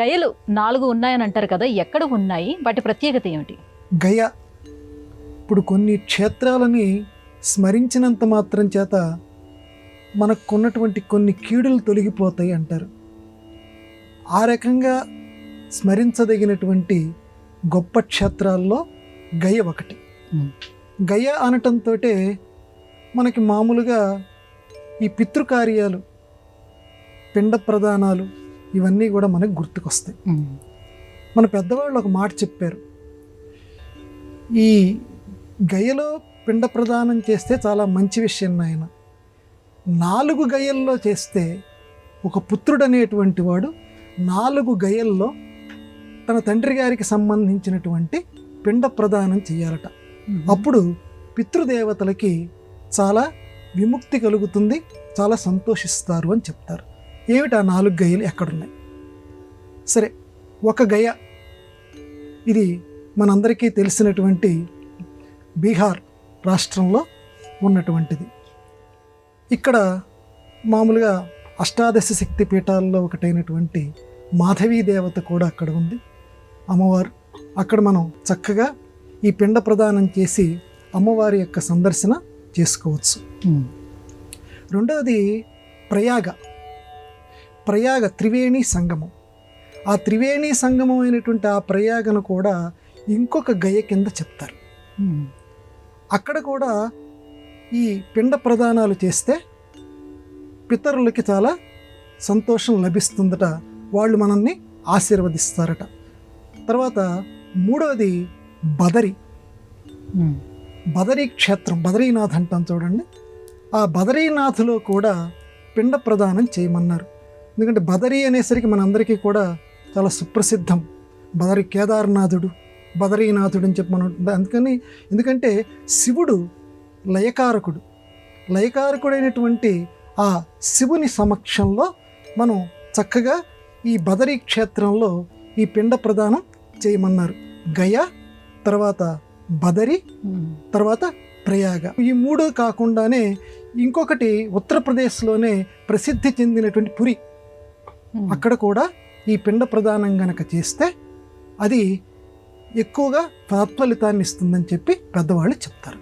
గయలు నాలుగు ఉన్నాయని అంటారు కదా ఎక్కడ ఉన్నాయి? వాటి ప్రత్యేకత ఏమిటి? గయ ఇప్పుడు కొన్ని క్షేత్రాలని స్మరించినంత మాత్రం చేత మనకున్నటువంటి కొన్ని కీడులు తొలగిపోతాయి అంటారు. ఆ రకంగా స్మరించదగినటువంటి గొప్ప క్షేత్రాల్లో గయ ఒకటి. గయ అనటంతో మనకి మామూలుగా ఈ పితృకార్యాలు పిండ ప్రదానాలు ఇవన్నీ కూడా మనకు గుర్తుకొస్తాయి. మన పెద్దవాళ్ళు ఒక మాట చెప్పారు. ఈ గయలో పిండ ప్రదానం చేస్తే చాలా మంచి విషయం నాయన. నాలుగు గయల్లో చేస్తే ఒక పుత్రుడు అనేటువంటి వాడు నాలుగు గయల్లో తన తండ్రి గారికి సంబంధించినటువంటి పిండ ప్రదానం చేయాలట. అప్పుడు పితృదేవతలకి చాలా విముక్తి కలుగుతుంది చాలా సంతోషిస్తారు అని చెప్తారు. ఏమిటి ఆ నాలుగు గయలు ఎక్కడున్నాయి? సరే ఒక గయ ఇది మనందరికీ తెలిసినటువంటి బీహార్ రాష్ట్రంలో ఉన్నటువంటిది. ఇక్కడ మామూలుగా అష్టాదశ శక్తి పీఠాల్లో ఒకటైనటువంటి మాధవీ దేవత కూడా అక్కడ ఉంది. అమ్మవారు. అక్కడ మనం చక్కగా ఈ పిండ ప్రదానం చేసి అమ్మవారి యొక్క సందర్శన చేసుకోవచ్చు. రెండవది ప్రయాగ. ప్రయాగ త్రివేణి సంగమం. ఆ త్రివేణి సంగమం అయినటువంటి ఆ ప్రయాగను కూడా ఇంకొక గయ కింద చెప్తారు. అక్కడ కూడా ఈ పిండ ప్రదానాలు చేస్తే పితరులకి చాలా సంతోషం లభిస్తుందట. వాళ్ళు మనల్ని ఆశీర్వదిస్తారట. తర్వాత మూడవది బదరి. బదరీ క్షేత్రం బదరీనాథ్ అంటాం చూడండి. ఆ బదరీనాథ్లో కూడా పిండ ప్రదానం చేయమన్నారు. ఎందుకంటే బదరీ అనేసరికి మనందరికీ కూడా చాలా సుప్రసిద్ధం. బదరి కేదార్నాథుడు బదరీనాథుడు అని చెప్పి మనం అందుకని ఎందుకంటే శివుడు లయకారకుడు. లయకారకుడైనటువంటి ఆ శివుని సమక్షంలో మనం చక్కగా ఈ బదరీ క్షేత్రంలో ఈ పిండ ప్రదానం చేయమన్నారు. గయ తర్వాత బదరి తర్వాత ప్రయాగ. ఈ మూడు కాకుండానే ఇంకొకటి ఉత్తరప్రదేశ్లోనే ప్రసిద్ధి చెందినటువంటి పురి. అక్కడ కూడా ఈ పిండ ప్రదానం గనక చేస్తే అది ఎక్కువగా ఫలితాన్ని ఇస్తుందని చెప్పి పెద్దవాళ్ళు చెప్తారు.